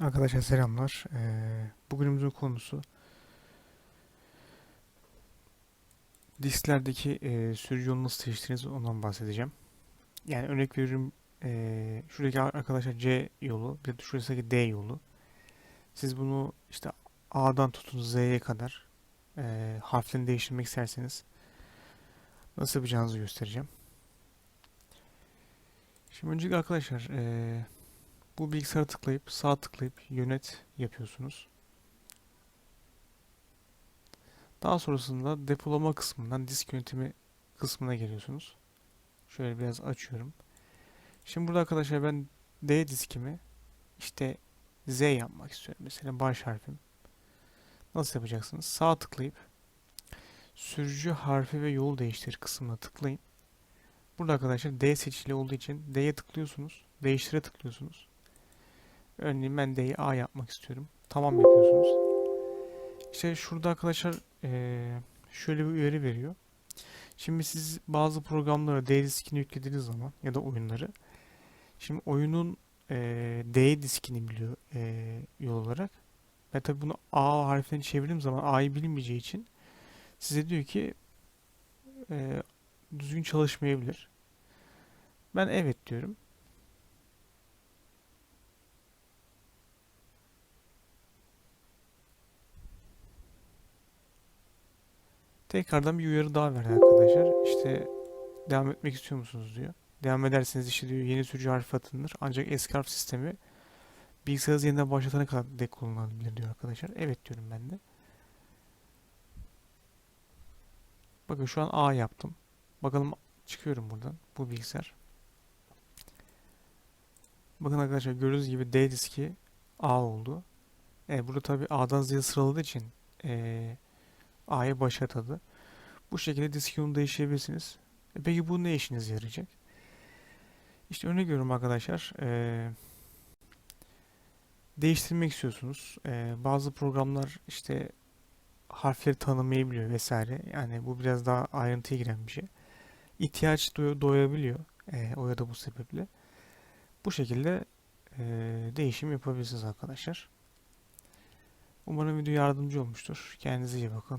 Arkadaşlar selamlar. Ee, bugünümüzün konusu disklerdeki e, sürücü yolunu nasıl seçtiğiniz ondan bahsedeceğim. Yani örnek veriyorum e, şuradaki arkadaşlar C yolu bir de şuradaki D yolu. Siz bunu işte A'dan tutun Z'ye kadar e, harflerini değiştirmek isterseniz nasıl yapacağınızı göstereceğim. Şimdi öncelikle arkadaşlar e, bu bilgisayara tıklayıp sağ tıklayıp yönet yapıyorsunuz. Daha sonrasında depolama kısmından disk yönetimi kısmına geliyorsunuz. Şöyle biraz açıyorum. Şimdi burada arkadaşlar ben D diskimi işte Z yapmak istiyorum. Mesela baş harfim. Nasıl yapacaksınız? Sağ tıklayıp sürücü harfi ve yol değiştir kısmına tıklayın. Burada arkadaşlar D seçili olduğu için D'ye tıklıyorsunuz. Değiştire tıklıyorsunuz. Örneğin ben D'yi A yapmak istiyorum. Tamam yapıyorsunuz. İşte şurada arkadaşlar şöyle bir uyarı veriyor. Şimdi siz bazı programlara D diskini yüklediğiniz zaman ya da oyunları şimdi oyunun D diskini biliyor yol olarak. Ben tabii bunu A harflerini çevirdiğim zaman A'yı bilmeyeceği için size diyor ki düzgün çalışmayabilir. Ben evet diyorum. Tekrardan bir uyarı daha verdi arkadaşlar. İşte devam etmek istiyor musunuz diyor. Devam ederseniz işte diyor yeni sürücü harfi atılır. Ancak eski harf sistemi bilgisayarınızı yeniden başlatana kadar de kullanılabilir diyor arkadaşlar. Evet diyorum ben de. Bakın şu an A yaptım. Bakalım çıkıyorum buradan. Bu bilgisayar. Bakın arkadaşlar gördüğünüz gibi D diski A oldu. E, burada tabi A'dan Z'ye sıraladığı için e, A'ya başlatadı. Bu şekilde disk yolunu değiştirebilirsiniz. E peki bu ne işinize yarayacak? İşte örnek veriyorum arkadaşlar. eee, değiştirmek istiyorsunuz. Eee, bazı programlar işte harfleri tanımayabiliyor vesaire. Yani bu biraz daha ayrıntıya giren bir şey. İhtiyaç doyabiliyor. eee, o ya da bu sebeple. Bu şekilde eee, değişim yapabilirsiniz arkadaşlar. Umarım video yardımcı olmuştur. Kendinize iyi bakın.